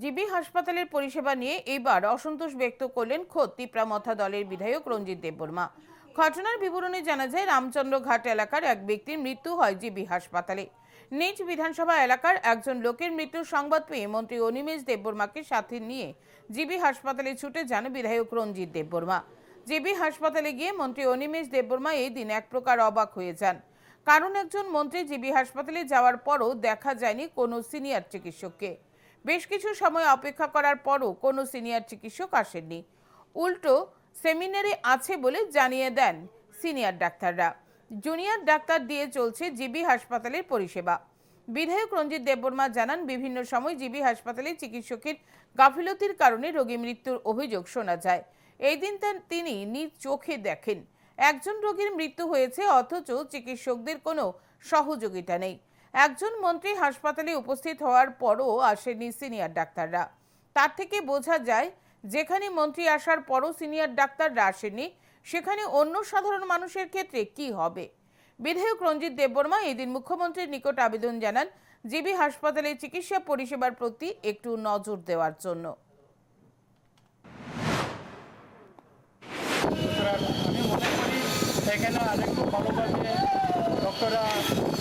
GB হাসপাতালের পরিষেবা নিয়ে এবার অসন্তোষ ব্যক্ত করলেন খোদ তিপ্রামথা দলের বিধায়ক রঞ্জিত দেববর্মা। ঘটনার বিবরণে জানা যায় রামচন্দ্র ঘাট এলাকার এক ব্যক্তির মৃত্যু হয় জিবি হাসপাতালে। নিজ বিধানসভা এলাকার একজন লোকের মৃত্যুর সংবাদ পেয়ে মন্ত্রী অনিমেষ দেববর্মাকে সাথে নিয়ে জিবি হাসপাতালে ছুটে যান বিধায়ক রঞ্জিত দেববর্মা। জিবি হাসপাতালে গিয়ে মন্ত্রী অনিমেষ দেববর্মা এই দিন এক প্রকার অবাক হয়ে যান। কারণ একজন মন্ত্রী জিবি হাসপাতালে যাওয়ার পরও দেখা যায়নি কোনো সিনিয়র চিকিৎসককে। বেশ কিছু সময় অপেক্ষা করার পরও কোনো সিনিয়র চিকিৎসক আসেননি। উল্টো সেমিনারে আছে বলে জানিয়ে দেন সিনিয়র ডাক্তাররা। জুনিয়র ডাক্তার দিয়ে চলছে জিবি হাসপাতালের পরিষেবা। বিধায়ক রঞ্জিত দেববর্মা জানান, বিভিন্ন সময় জিবি হাসপাতালে চিকিৎসকের গাফিলতির কারণে রোগী মৃত্যুর অভিযোগ শোনা যায়। এই দিন তিনি নিজ চোখে দেখেন। একজন রোগীর মৃত্যু হয়েছে, অথচ চিকিৎসকদের কোনো সহযোগিতা নেই। একজন মন্ত্রী হাসপাতালে উপস্থিত হওয়ার পরও আসেনি সিনিয়র ডাক্তাররা। তার থেকে বোঝা যায়, যেখানে মন্ত্রী আসার পরও সিনিয়র ডাক্তাররা আসেনি সেখানে অন্য সাধারণ মানুষের ক্ষেত্রে কি হবে? বিধায়ক রঞ্জিত দেববর্মা এদিন মুখ্যমন্ত্রীর নিকট আবেদন জানান জিবি হাসপাতালে চিকিৎসা পরিষেবার প্রতি একটু নজর দেওয়ার জন্য। আমি মনে করি এখানে আরেকটু ভালোভাবে ডক্টররা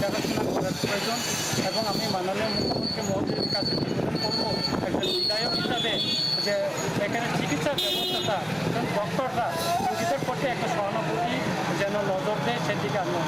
দেখাশোনা করার প্রয়োজন এবং আমি মাননীয় মুখ্যমন্ত্রী মহোদয়ের কাছে নিবেদন করব একজন বিধায়ক হিসাবে যে এখানে চিকিৎসার ব্যবস্থাটা ডক্টররা রোগীদের প্রতি একটা সহানুভূতি যেন নজর দেয় সেদিকে আমি।